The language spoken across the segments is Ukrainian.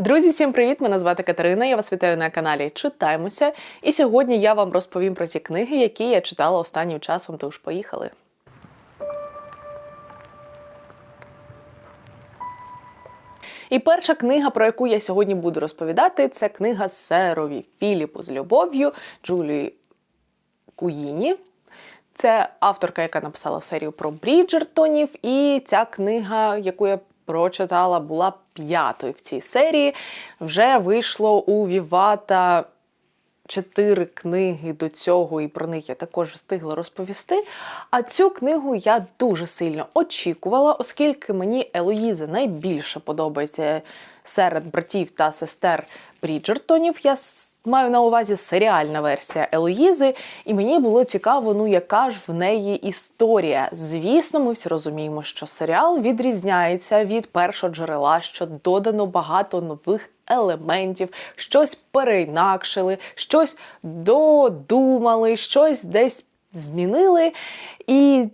Друзі, всім привіт! Мене звати Катерина. Я вас вітаю на каналі Читаємося. І сьогодні я вам розповім про ті книги, які я читала останнім часом. Тож поїхали. І перша книга, про яку я сьогодні буду розповідати, це книга Серові Філіпу з любов'ю Джулії Куїні. Це авторка, яка написала серію про Бріджертонів, і ця книга, яку я прочитала, була п'ятою в цій серії. Вже вийшло у Вівата чотири книги до цього, і про них я також встигла розповісти. А цю книгу я дуже сильно очікувала, оскільки мені Елоїза найбільше подобається серед братів та сестер Бріджертонів. Я Маю на увазі серіальна версія Елоїзи, і мені було цікаво, ну яка ж в неї історія. Звісно, ми всі розуміємо, що серіал відрізняється від першого джерела, що додано багато нових елементів, щось переінакшили, щось додумали, щось десь змінили. І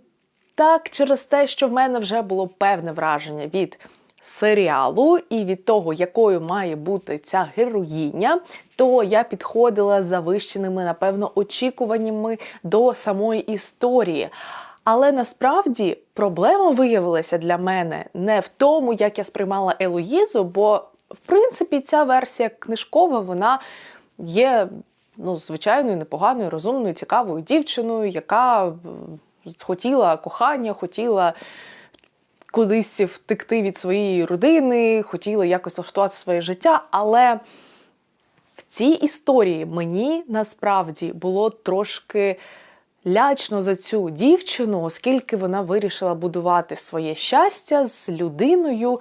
так, через те, що в мене вже було певне враження від серіалу і від того, якою має бути ця героїня, то я підходила з завищеними, напевно, очікуваннями до самої історії. Але насправді проблема виявилася для мене не в тому, як я сприймала Елоїзу, бо, в принципі, ця версія книжкова, вона є ну, звичайною, непоганою, розумною, цікавою дівчиною, яка хотіла кохання, хотіла кудись втекти від своєї родини, хотіла якось влаштувати своє життя. Але в цій історії мені насправді було трошки лячно за цю дівчину, оскільки вона вирішила будувати своє щастя з людиною,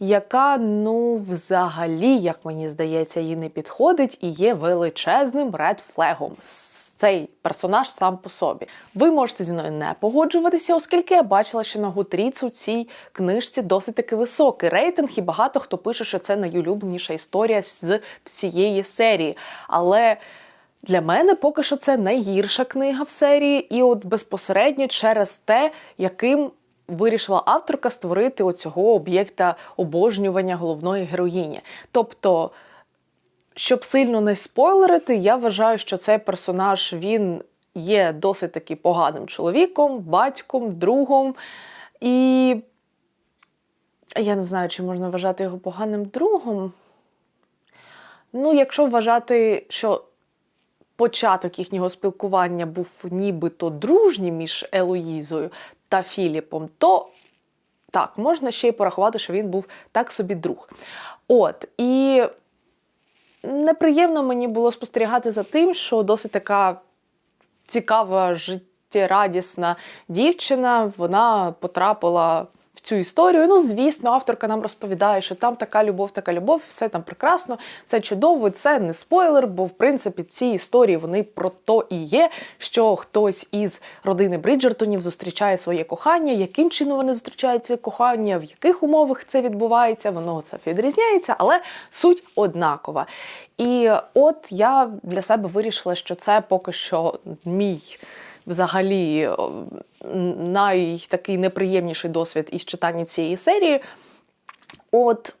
яка, ну, взагалі, як мені здається, їй не підходить і є величезним редфлегом цей персонаж сам по собі. Ви можете зі мною не погоджуватися, оскільки я бачила, що на Гутріц у цій книжці досить таки високий рейтинг, і багато хто пише, що це найулюбленіша історія з всієї серії. Але для мене поки що це найгірша книга в серії, і от безпосередньо через те, яким. Вирішила авторка створити оцього об'єкта обожнювання головної героїні. Тобто щоб сильно не спойлерити, я вважаю, що цей персонаж він є досить таки поганим чоловіком, батьком, другом. І я не знаю, чи можна вважати його поганим другом. Ну, якщо вважати, що початок їхнього спілкування був нібито дружній між Елоїзою та Філіпом, то так, можна ще й порахувати, що він був так собі друг. От, і неприємно мені було спостерігати за тим, що досить така цікава, життєрадісна дівчина, вона потрапила. В цю історію, ну звісно, авторка нам розповідає, що там така любов, така любов, все там прекрасно, це чудово, це не спойлер, бо в принципі ці історії вони про то і є, що хтось із родини Бриджертонів зустрічає своє кохання, яким чином вони зустрічають це кохання, в яких умовах це відбувається, воно це відрізняється, але суть однакова. І от я для себе вирішила, що це поки що мій. Взагалі, найтакий неприємніший досвід із читання цієї серії. От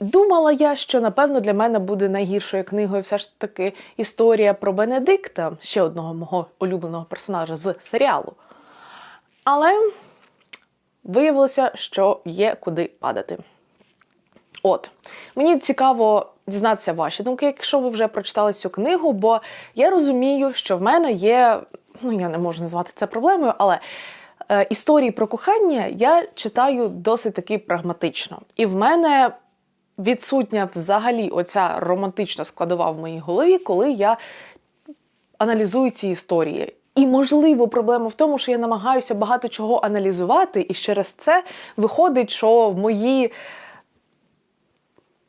думала я, що напевно для мене буде найгіршою книгою все ж таки історія про Бенедикта, ще одного мого улюбленого персонажа з серіалу. Але виявилося, що є куди падати. От, мені цікаво дізнатися ваші думки, якщо ви вже прочитали цю книгу, бо я розумію, що в мене є, ну я не можу назвати це проблемою, але е, історії про кохання я читаю досить таки прагматично. І в мене відсутня взагалі оця романтична складова в моїй голові, коли я аналізую ці історії. І, можливо, проблема в тому, що я намагаюся багато чого аналізувати, і через це виходить, що мої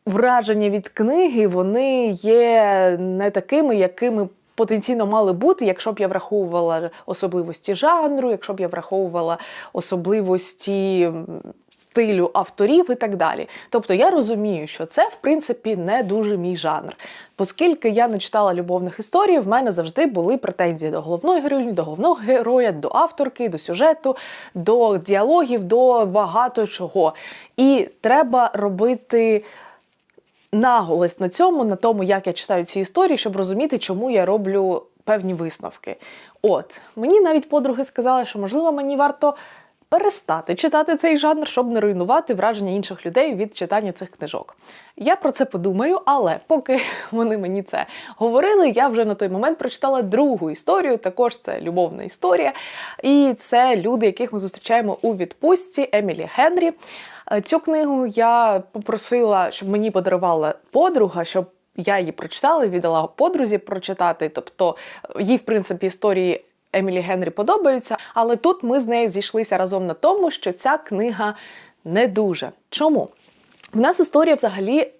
враження від книги вони є не такими, якими потенційно мали бути, якщо б я враховувала особливості жанру, якщо б я враховувала особливості. Стилю авторів і так далі. Тобто я розумію, що це, в принципі, не дуже мій жанр. Оскільки я не читала любовних історій, в мене завжди були претензії до головної героїні, до головного героя, до авторки, до сюжету, до діалогів, до багато чого. І треба робити наголос на цьому, на тому, як я читаю ці історії, щоб розуміти, чому я роблю певні висновки. От мені навіть подруги сказали, що можливо мені варто перестати читати цей жанр, щоб не руйнувати враження інших людей від читання цих книжок. Я про це подумаю, але поки вони мені це говорили, я вже на той момент прочитала другу історію. Також це любовна історія. І це люди, яких ми зустрічаємо у відпустці Емілі Генрі. Е, Цю книгу я попросила, щоб мені подарувала подруга, щоб я її прочитала, віддала подрузі прочитати. Тобто їй, в принципі, історії Емілі Генрі подобаються. Але тут ми з нею зійшлися разом на тому, що ця книга не дуже. Чому? В нас історія взагалі.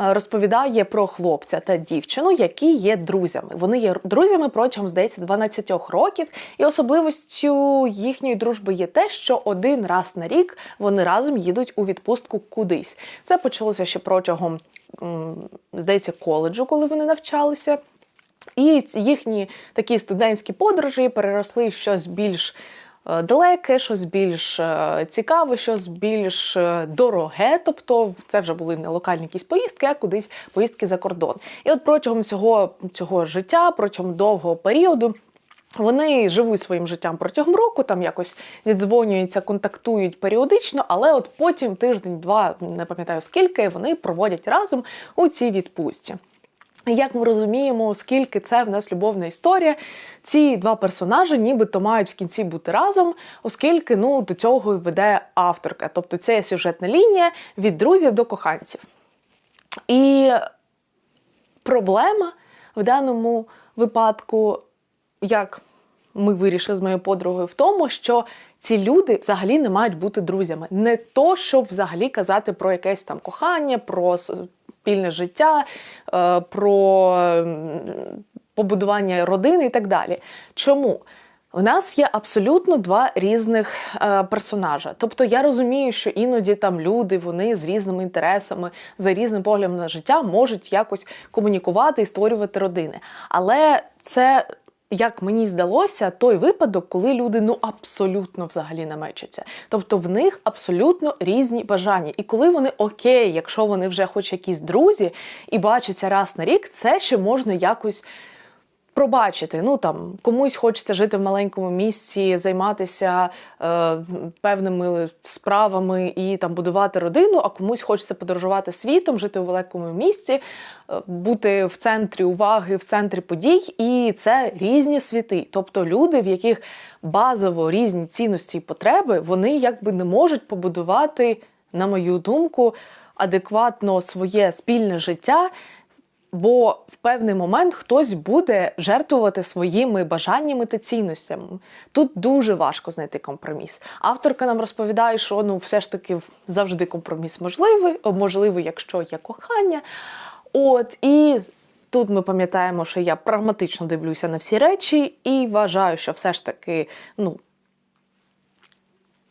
Е, Розповідає про хлопця та дівчину, які є друзями. Вони є друзями протягом, здається, 12 років, і особливістю їхньої дружби є те, що один раз на рік вони разом їдуть у відпустку кудись. Це почалося ще протягом, здається, коледжу, коли вони навчалися. І їхні такі студентські подорожі переросли в щось більш далеке, щось більш е, цікаве, щось більш е, дороге. Тобто це вже були не локальні якісь поїздки, а кудись поїздки за кордон. І от протягом всього цього життя, протягом довгого періоду. Вони живуть своїм життям протягом року, там якось зідзвонюються, контактують періодично, але от потім тиждень-два, не пам'ятаю скільки, вони проводять разом у цій відпустці. І Як ми розуміємо, оскільки це в нас любовна історія, ці два персонажі нібито мають в кінці бути разом, оскільки ну, до цього й веде авторка. Тобто це є сюжетна лінія від друзів до коханців. І проблема в даному випадку, як ми вирішили з моєю подругою, в тому, що ці люди взагалі не мають бути друзями. Не то, щоб взагалі казати про якесь там кохання, про спільне життя, е, про побудування родини і так далі. Чому? У нас є абсолютно два різних е, персонажа. Тобто я розумію, що іноді там люди вони з різними інтересами, за різним поглядом на життя можуть якось комунікувати і створювати родини. Але це, як мені здалося, той випадок, коли люди ну абсолютно взагалі не мечаться. Тобто в них абсолютно різні бажання. І коли вони окей, якщо вони вже хоч якісь друзі і бачаться раз на рік, це ще можна якось пробачити. Ну там комусь хочеться жити в маленькому місці, займатися е, певними справами і там будувати родину, а комусь хочеться подорожувати світом, жити у великому місці, е, бути в центрі уваги, в центрі подій. І це різні світи. Тобто люди, в яких базово різні цінності і потреби, вони якби не можуть побудувати, на мою думку, адекватно своє спільне життя. Бо в певний момент хтось буде жертвувати своїми бажаннями та цінностями. Тут дуже важко знайти компроміс. Авторка нам розповідає, що ну все ж таки завжди компроміс можливий, можливий, якщо є кохання. От і тут ми пам'ятаємо, що я прагматично дивлюся на всі речі і вважаю, що все ж таки ну,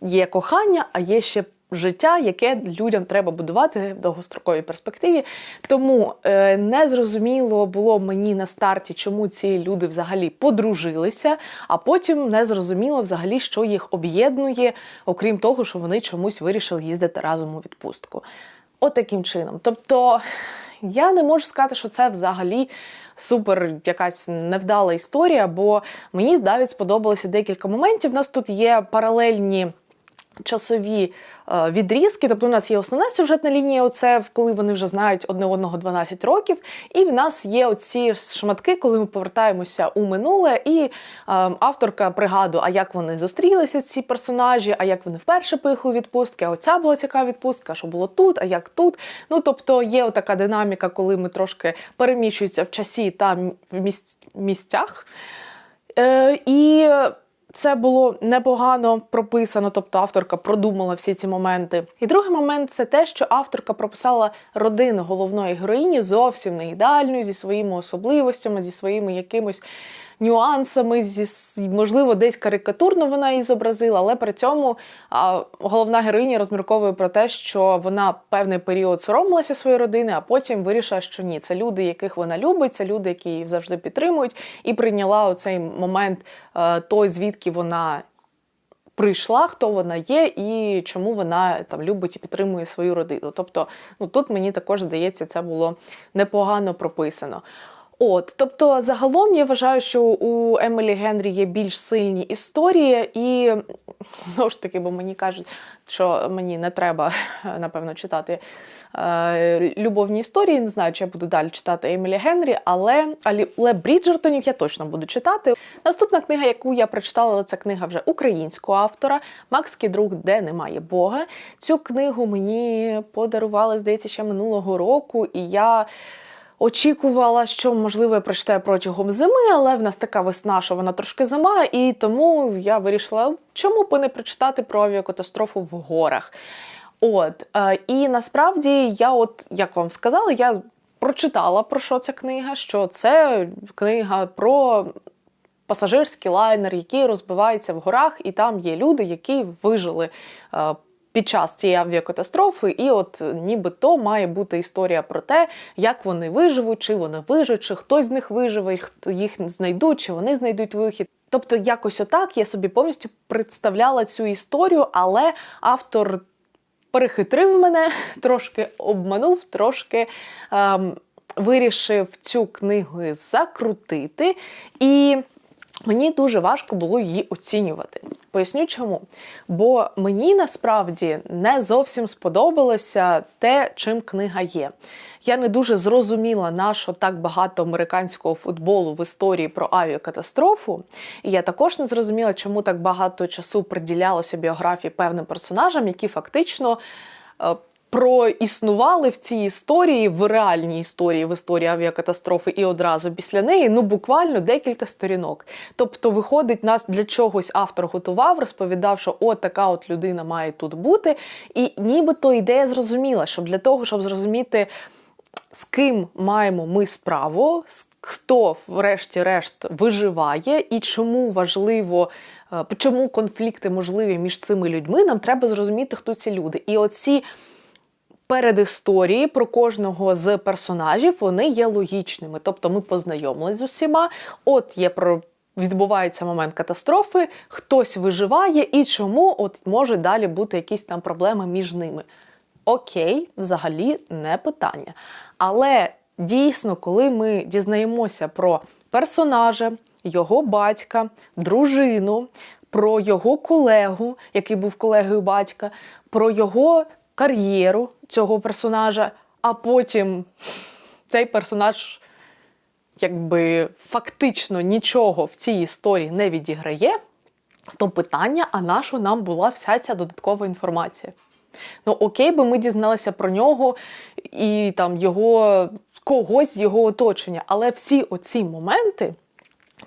є кохання, а є ще життя, яке людям треба будувати в довгостроковій перспективі. Тому е, не зрозуміло було мені на старті, чому ці люди взагалі подружилися, а потім не зрозуміло взагалі, що їх об'єднує, окрім того, що вони чомусь вирішили їздити разом у відпустку. От чином. Тобто я не можу сказати, що це взагалі. Супер якась невдала історія, бо мені навіть сподобалося декілька моментів. У нас тут є паралельні часові е, відрізки. Тобто, у нас є основна сюжетна лінія, оце коли вони вже знають одне одного 12 років. І в нас є оці шматки, коли ми повертаємося у минуле, і е, авторка пригадує, а як вони зустрілися, ці персонажі, а як вони вперше поїхали у відпустки, а оця була цікава відпустка, що було тут, а як тут. Ну тобто є така динаміка, коли ми трошки переміщуються в часі та в місць- місцях. Е, і це було непогано прописано, тобто авторка продумала всі ці моменти. І другий момент це те, що авторка прописала родину головної героїні зовсім не ідеальною, зі своїми особливостями, зі своїми якимось нюансами, зі можливо, десь карикатурно вона її зобразила, але при цьому головна героїня розмірковує про те, що вона певний період соромилася своєї родини, а потім вирішила, що ні, це люди, яких вона любить, це люди, які її завжди підтримують, і прийняла оцей момент е, той, звідки вона прийшла, хто вона є, і чому вона там любить і підтримує свою родину. Тобто, ну тут мені також здається, це було непогано прописано. От, тобто, загалом я вважаю, що у Емілі Генрі є більш сильні історії, і знову ж таки, бо мені кажуть, що мені не треба, напевно, читати е, любовні історії. Не знаю, чи я буду далі читати Емілі Генрі, але, але Бріджертонів я точно буду читати. Наступна книга, яку я прочитала, це книга вже українського автора Макс Кідрук, де немає Бога. Цю книгу мені подарували, здається, ще минулого року, і я. Очікувала, що можливо я прочитаю протягом зими, але в нас така весна, що вона трошки зима, і тому я вирішила, чому б не прочитати про авіакатастрофу в горах. От е, і насправді я, от як вам сказала, я прочитала про що ця книга. Що це книга про пасажирський лайнер, який розбивається в горах, і там є люди, які вижили. Е, під час цієї авіакатастрофи, і от нібито має бути історія про те, як вони виживуть, чи вони виживуть, чи хтось з них виживе, хто їх знайдуть, чи вони знайдуть вихід. Тобто, якось отак я собі повністю представляла цю історію, але автор перехитрив мене, трошки обманув, трошки ем, вирішив цю книгу закрутити. І Мені дуже важко було її оцінювати. Поясню чому. Бо мені насправді не зовсім сподобалося те, чим книга є. Я не дуже зрозуміла, на що так багато американського футболу в історії про авіакатастрофу. І я також не зрозуміла, чому так багато часу приділялося біографії певним персонажам, які фактично. Проіснували в цій історії, в реальній історії, в історії авіакатастрофи, і одразу після неї ну буквально декілька сторінок. Тобто, виходить, нас для чогось автор готував, розповідав, що от така от людина має тут бути. І нібито ідея зрозуміла, щоб для того, щоб зрозуміти, з ким маємо ми справу, хто, врешті-решт, виживає, і чому важливо. Е, чому конфлікти можливі між цими людьми? Нам треба зрозуміти, хто ці люди. І оці передісторії про кожного з персонажів вони є логічними. Тобто ми познайомились з усіма. От є про. Відбувається момент катастрофи, хтось виживає, і чому от може далі бути якісь там проблеми між ними. Окей, взагалі не питання. Але дійсно, коли ми дізнаємося про персонажа, його батька, дружину, про його колегу, який був колегою батька, про його кар'єру цього персонажа, а потім цей персонаж якби фактично нічого в цій історії не відіграє, то питання, а на що нам була вся ця додаткова інформація? Ну, окей, би ми дізналися про нього і там його когось з його оточення, але всі оці моменти.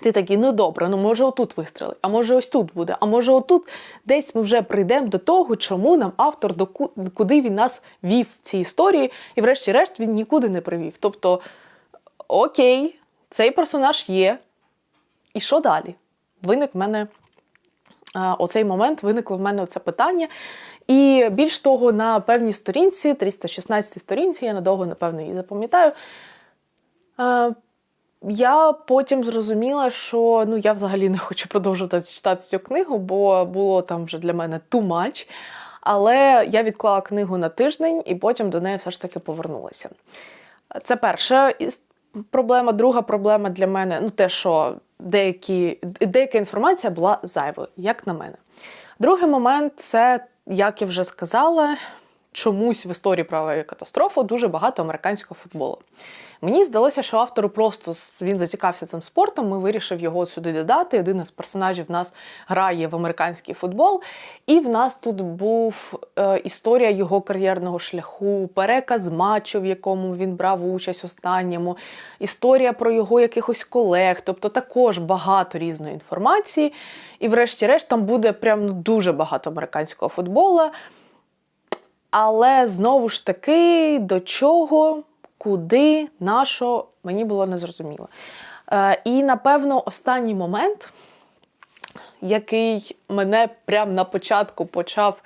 Ти такий, ну добре, ну може отут вистрелить, а може ось тут буде, а може отут десь ми вже прийдемо до того, чому нам автор куди він нас вів в цій історії, і, врешті-решт, він нікуди не привів. Тобто, окей, цей персонаж є. І що далі? Виник в мене оцей момент, виникло в мене оце питання. І більш того, на певній сторінці, 316 сторінці, я надовго, напевно, її запам'ятаю. Я потім зрозуміла, що ну я взагалі не хочу продовжувати читати цю книгу, бо було там вже для мене too much. Але я відклала книгу на тиждень і потім до неї все ж таки повернулася. Це перша проблема. Друга проблема для мене ну те, що деякі, деяка інформація була зайвою, як на мене. Другий момент це, як я вже сказала, чомусь в історії про катастрофу дуже багато американського футболу. Мені здалося, що автору просто він зацікався цим спортом. Ми вирішив його сюди додати. Один із персонажів в нас грає в американський футбол, і в нас тут був е, історія його кар'єрного шляху, переказ матчу, в якому він брав участь останньому, історія про його якихось колег, тобто також багато різної інформації. І, врешті-решт, там буде прям ну, дуже багато американського футболу. Але знову ж таки, до чого куди, на що, мені було незрозуміло. Е, І, напевно, останній момент, який мене прямо на початку почав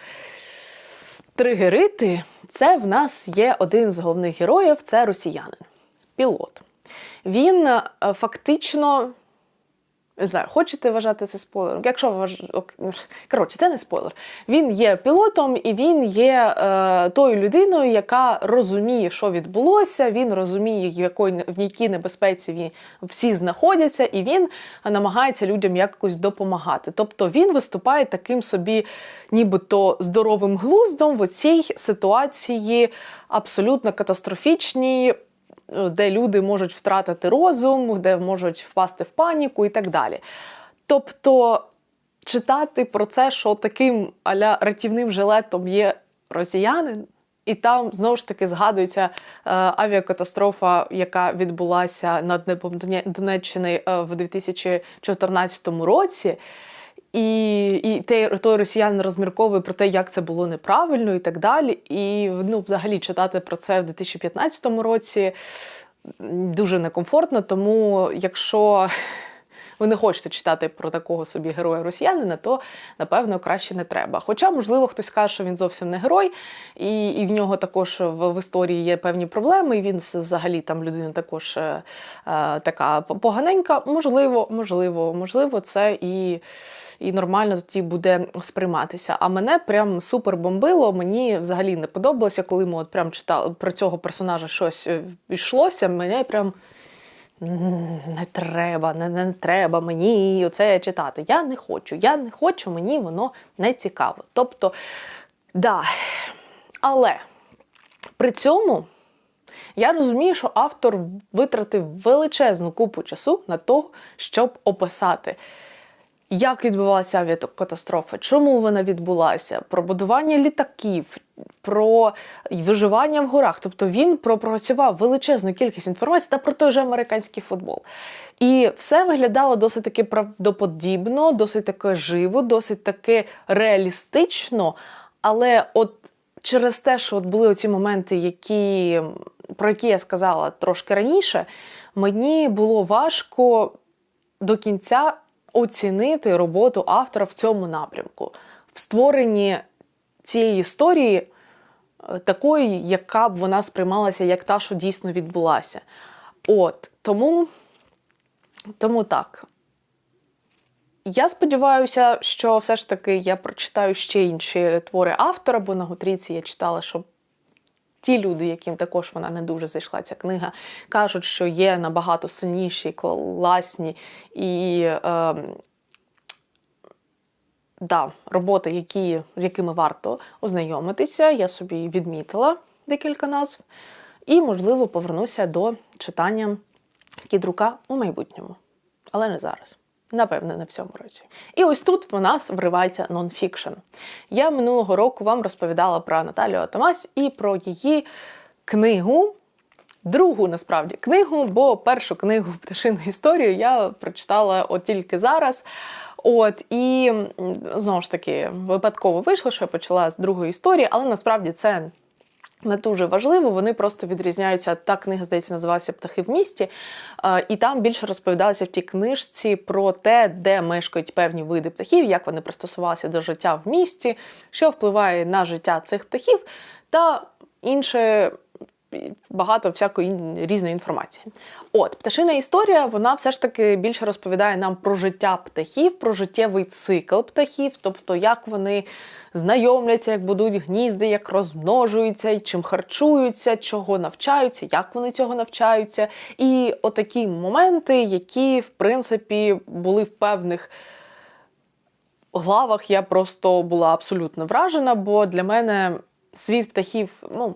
тригерити, це в нас є один з головних героїв це росіянин, пілот. Він е, фактично Не знаю, хочете вважати це спойлером? Якщо вваж... коротше, це не спойлер. Він є пілотом і він є е, тою людиною, яка розуміє, що відбулося. Він розуміє, в якої в якій небезпеці він всі знаходяться, і він намагається людям якось допомагати. Тобто він виступає таким собі, нібито здоровим глуздом в цій ситуації абсолютно катастрофічній де люди можуть втратити розум, де можуть впасти в паніку і так далі. Тобто читати про це, що таким аля рятівним жилетом є росіянин, і там знову ж таки згадується е, авіакатастрофа, яка відбулася над небом Донеччини е, в 2014 році. І і той, той росіянин розмірковує про те, як це було неправильно і так далі. І ну, взагалі читати про це в 2015 році дуже некомфортно. Тому якщо ви не хочете читати про такого собі героя росіянина, то напевно краще не треба. Хоча, можливо, хтось каже, що він зовсім не герой, і і в нього також в, в історії є певні проблеми. і Він взагалі там людина також е, е, така поганенька. Можливо, можливо, можливо, це і і нормально тоді буде сприйматися. А мене прям супер бомбило. Мені взагалі не подобалося, коли ми от прям читали про цього персонажа щось е, йшлося. Мене прям. Не треба, не, не треба мені це читати. Я не хочу, я не хочу, мені воно не цікаво. Тобто, да. Але при цьому я розумію, що автор витратив величезну купу часу на те, щоб описати як відбувалася авіакатастрофа, чому вона відбулася, про будування літаків, про виживання в горах. Тобто він пропрацював величезну кількість інформації та про той же американський футбол. І все виглядало досить таки правдоподібно, досить таки живо, досить таки реалістично. Але от через те, що от були оці моменти, які, про які я сказала трошки раніше, мені було важко до кінця оцінити роботу автора в цьому напрямку, в створенні цієї історії е, такої, яка б вона сприймалася як та, що дійсно відбулася. От, тому, тому так. Я сподіваюся, що все ж таки я прочитаю ще інші твори автора, бо на Гутріці я читала, що ті люди, яким також вона не дуже зайшла, ця книга, кажуть, що є набагато сильніші, класні і е, да, роботи, які, з якими варто ознайомитися. Я собі відмітила декілька назв. І, можливо, повернуся до читання кідрука у майбутньому. Але не зараз. Напевне, не в цьому році. І ось тут в нас вривається нонфікшн. Я минулого року вам розповідала про Наталію Атамась і про її книгу. Другу насправді книгу, бо першу книгу пташину історію я прочитала от тільки зараз. От і знову ж таки випадково вийшло, що я почала з другої історії, але насправді це не дуже важливо, вони просто відрізняються. Та книга, здається, називалася Птахи в місті. І там більше розповідалося в тій книжці про те, де мешкають певні види птахів, як вони пристосувалися до життя в місті, що впливає на життя цих птахів, та інше. Багато всякої різної інформації. От, пташина історія, вона все ж таки більше розповідає нам про життя птахів, про життєвий цикл птахів, тобто як вони знайомляться, як будуть гнізди, як розмножуються, чим харчуються, чого навчаються, як вони цього навчаються. І отакі моменти, які, в принципі, були в певних. Главах я просто була абсолютно вражена, бо для мене світ птахів, ну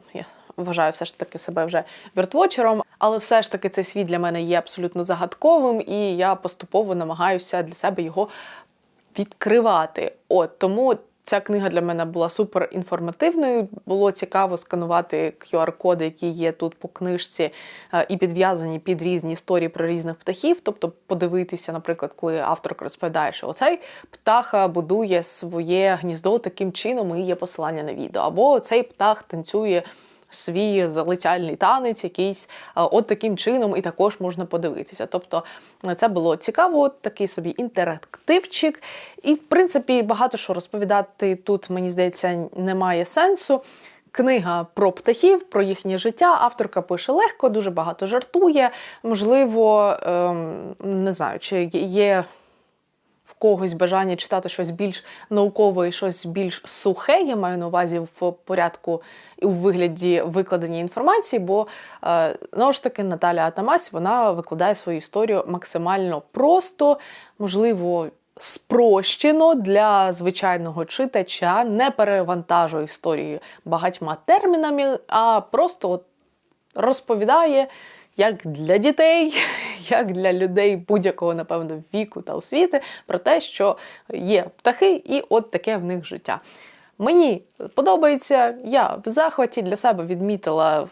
вважаю все ж таки себе вже віртвочером, але все ж таки цей світ для мене є абсолютно загадковим, і я поступово намагаюся для себе його відкривати. От тому Ця книга для мене була супер інформативною. Було цікаво сканувати QR-коди, які є тут по книжці, е, і підв'язані під різні історії про різних птахів. Тобто подивитися, наприклад, коли авторка розповідає, що оцей птах будує своє гніздо таким чином, і є посилання на відео. Або цей птах танцює свій залицяльний танець, якийсь от таким чином, і також можна подивитися. Тобто це було цікаво, такий собі інтерактивчик. І, в принципі, багато що розповідати тут, мені здається, немає сенсу. Книга про птахів, про їхнє життя. Авторка пише легко, дуже багато жартує. Можливо, ем, не знаю, чи є когось бажання читати щось більш наукове і щось більш сухе, я маю на увазі в порядку і у вигляді викладення інформації, бо е, знову ж таки Наталя Атамась вона викладає свою історію максимально просто, можливо. Спрощено для звичайного читача, не перевантажує історії багатьма термінами, а просто розповідає як для дітей, як для людей будь-якого, напевно, віку та освіти, про те, що є птахи, і от таке в них життя. Мені подобається, я в захваті для себе відмітила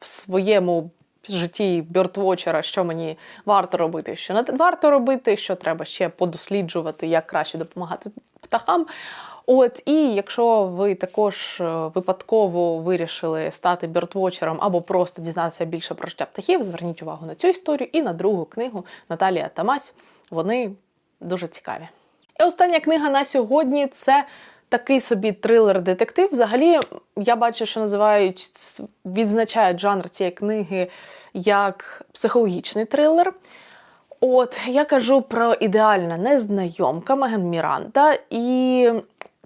в своєму житті бьортвочера, що мені варто робити, що не варто робити, що треба ще подосліджувати, як краще допомагати птахам. От, і якщо ви також е, випадково вирішили стати бьортвочером або просто дізнатися більше про життя птахів, зверніть увагу на цю історію і на другу книгу Наталія Тамась. Вони дуже цікаві. І остання книга на сьогодні це такий собі трилер-детектив. Взагалі, я бачу, що називають відзначають жанр цієї книги як психологічний трилер. От, я кажу про ідеальна незнайомка Меген Міранда. І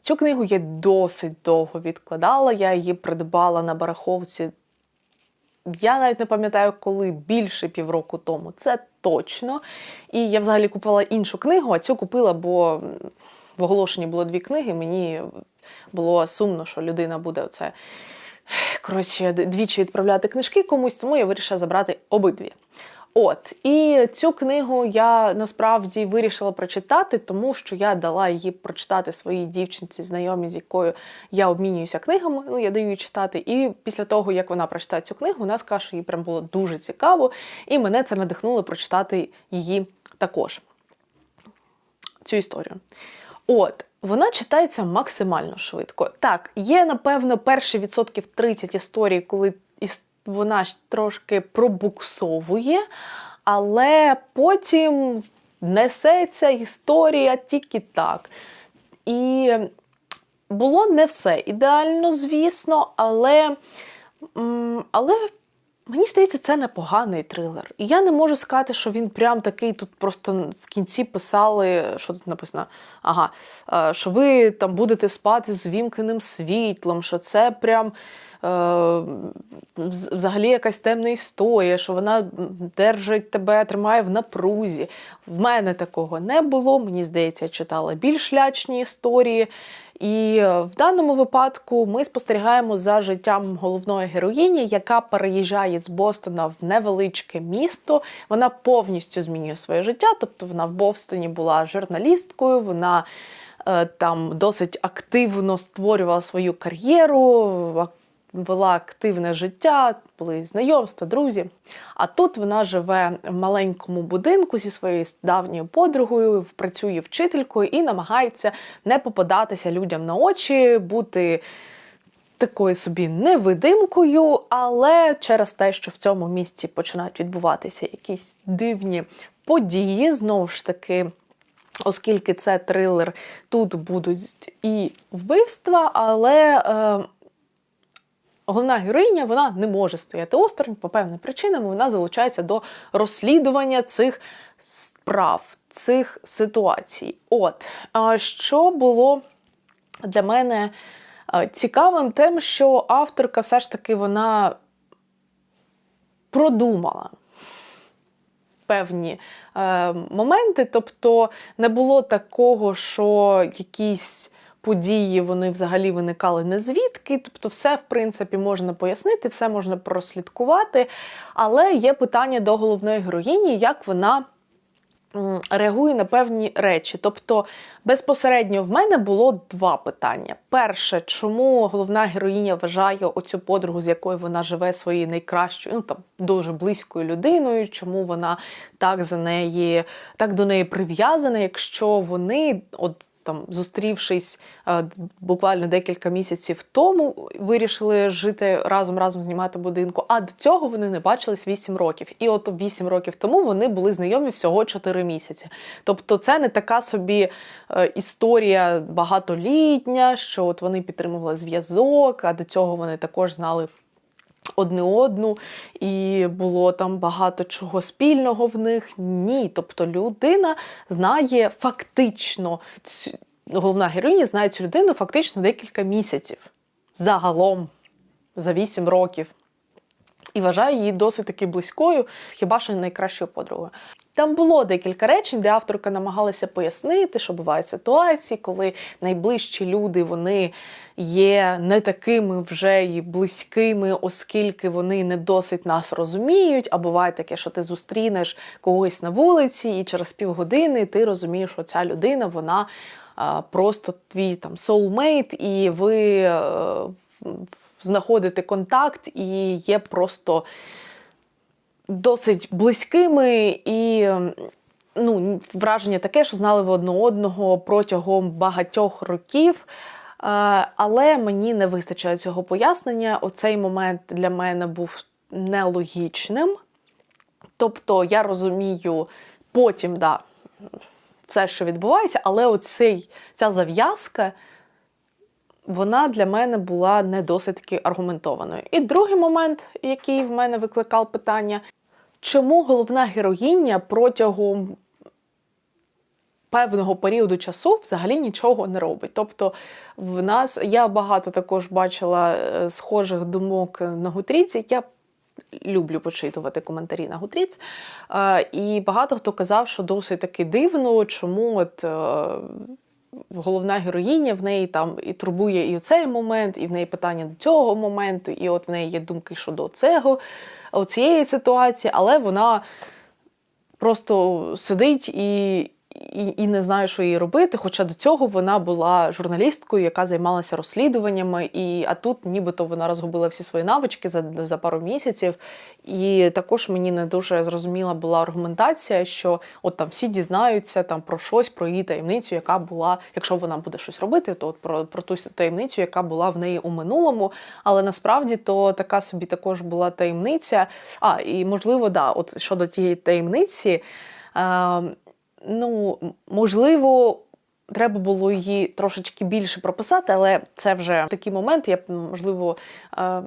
цю книгу я досить довго відкладала. Я її придбала на бараховці. Я навіть не пам'ятаю, коли більше півроку тому. Це точно. І я взагалі купила іншу книгу, а цю купила, бо в оголошенні було дві книги. Мені було сумно, що людина буде оце коротше, двічі відправляти книжки комусь, тому я вирішила забрати обидві. От, і цю книгу я насправді вирішила прочитати, тому що я дала її прочитати своїй дівчинці, знайомій, з якою я обмінююся книгами. Ну, я даю її читати. І після того, як вона прочитає цю книгу, вона скаже, що їй прям було дуже цікаво, і мене це надихнуло прочитати її також. Цю історію. От, вона читається максимально швидко. Так, є, напевно, перші відсотків 30 історій, коли вона ж трошки пробуксовує, але потім несеться історія тільки так. І було не все ідеально, звісно, але, але Мені здається, це непоганий трилер. І я не можу сказати, що він прям такий тут просто в кінці писали, що тут написано? Ага, е, що ви там будете спати з вімкненим світлом, що це прям взагалі якась темна історія, що вона держить тебе, тримає в напрузі. В мене такого не було. Мені здається, я читала більш лячні історії. І в даному випадку ми спостерігаємо за життям головної героїні, яка переїжджає з Бостона в невеличке місто. Вона повністю змінює своє життя. Тобто вона в Бостоні була журналісткою, вона е, там досить активно створювала свою кар'єру вела активне життя, були знайомства, друзі. А тут вона живе в маленькому будинку зі своєю давньою подругою, працює вчителькою і намагається не попадатися людям на очі, бути. Такою собі невидимкою, але через те, що в цьому місці починають відбуватися якісь дивні події, знову ж таки, оскільки це трилер, тут будуть і вбивства, але е, головна героїня вона не може стояти осторонь по певним причинам. Вона залучається до розслідування цих справ, цих ситуацій. От що було для мене цікавим, тим, що авторка все ж таки вона продумала. Певні е, моменти, тобто не було такого, що якісь події вони взагалі виникали не звідки. Тобто, все, в принципі, можна пояснити, все можна прослідкувати. Але є питання до головної героїні, як вона. Реагує на певні речі. Тобто безпосередньо в мене було два питання. Перше, чому головна героїня вважає оцю подругу, з якою вона живе своєю найкращою, ну там дуже близькою людиною, чому вона так за неї, так до неї прив'язана, якщо вони от там, зустрівшись е, буквально декілька місяців тому, вирішили жити разом, разом знімати будинку. А до цього вони не бачились 8 років. І от 8 років тому вони були знайомі всього 4 місяці. Тобто, це не така собі е, історія багатолітня, що от вони підтримували зв'язок, а до цього вони також знали одне одну, і було там багато чого спільного в них. Ні. Тобто людина знає фактично цю, головна героїня знає цю людину фактично декілька місяців. Загалом, за 8 років. І вважає її досить таки близькою, хіба що найкращою подругою. Там було декілька речень, де авторка намагалася пояснити, що бувають ситуації, коли найближчі люди вони є не такими вже і близькими, оскільки вони не досить нас розуміють. А буває таке, що ти зустрінеш когось на вулиці, і через півгодини ти розумієш, що ця людина вона просто твій там soulmate, і ви е, знаходите контакт, і є просто досить близькими і. Ну, враження таке, що знали ви одне одного протягом багатьох років. Е, Але мені не вистачає цього пояснення. Оцей момент для мене був нелогічним. Тобто, я розумію потім, да, все, що відбувається, але оцей, ця зав'язка, вона для мене була не досить аргументованою. І другий момент, який в мене викликав питання, чому головна героїня протягом певного періоду часу взагалі нічого не робить. Тобто, в нас я багато також бачила е, схожих думок на Гутріці. Я люблю почитувати коментарі на Гутріц. Е, І багато хто казав, що досить таки дивно, чому от. Головна героїня в неї там і турбує і цей момент, і в неї питання до цього моменту, і от в неї є думки щодо цього, цієї ситуації, але вона просто сидить і, і, і не знає, що їй робити. Хоча до цього вона була журналісткою, яка займалася розслідуваннями, і а тут нібито вона розгубила всі свої навички за, за пару місяців. І також мені не дуже зрозуміла була аргументація, що от там всі дізнаються там про щось, про її таємницю, яка була, якщо вона буде щось робити, то от про, про ту таємницю, яка була в неї у минулому. Але насправді то така собі також була таємниця. А, і можливо, да, от щодо тієї таємниці. Е, ну, можливо, треба було її трошечки більше прописати, але це вже такий момент, я можливо е,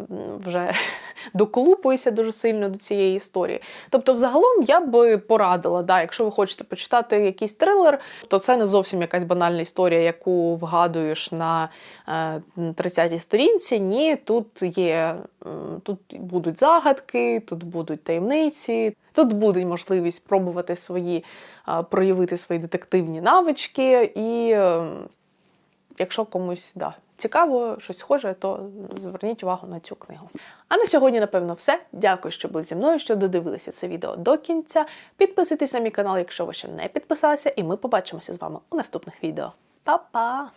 вже доколупуюся дуже сильно до цієї історії. Тобто, взагалом, я би порадила, да, якщо ви хочете почитати якийсь трилер, то це не зовсім якась банальна історія, яку вгадуєш на 30-й сторінці. Ні, тут є тут будуть загадки, тут будуть таємниці, тут буде можливість спробувати свої проявити свої детективні навички, і е, якщо комусь да, цікаво, щось схоже, то зверніть увагу на цю книгу. А на сьогодні, напевно, все. Дякую, що були зі мною, що додивилися це відео до кінця. Підписуйтесь на мій канал, якщо ви ще не підписалися, і ми побачимося з вами у наступних відео. Па-па!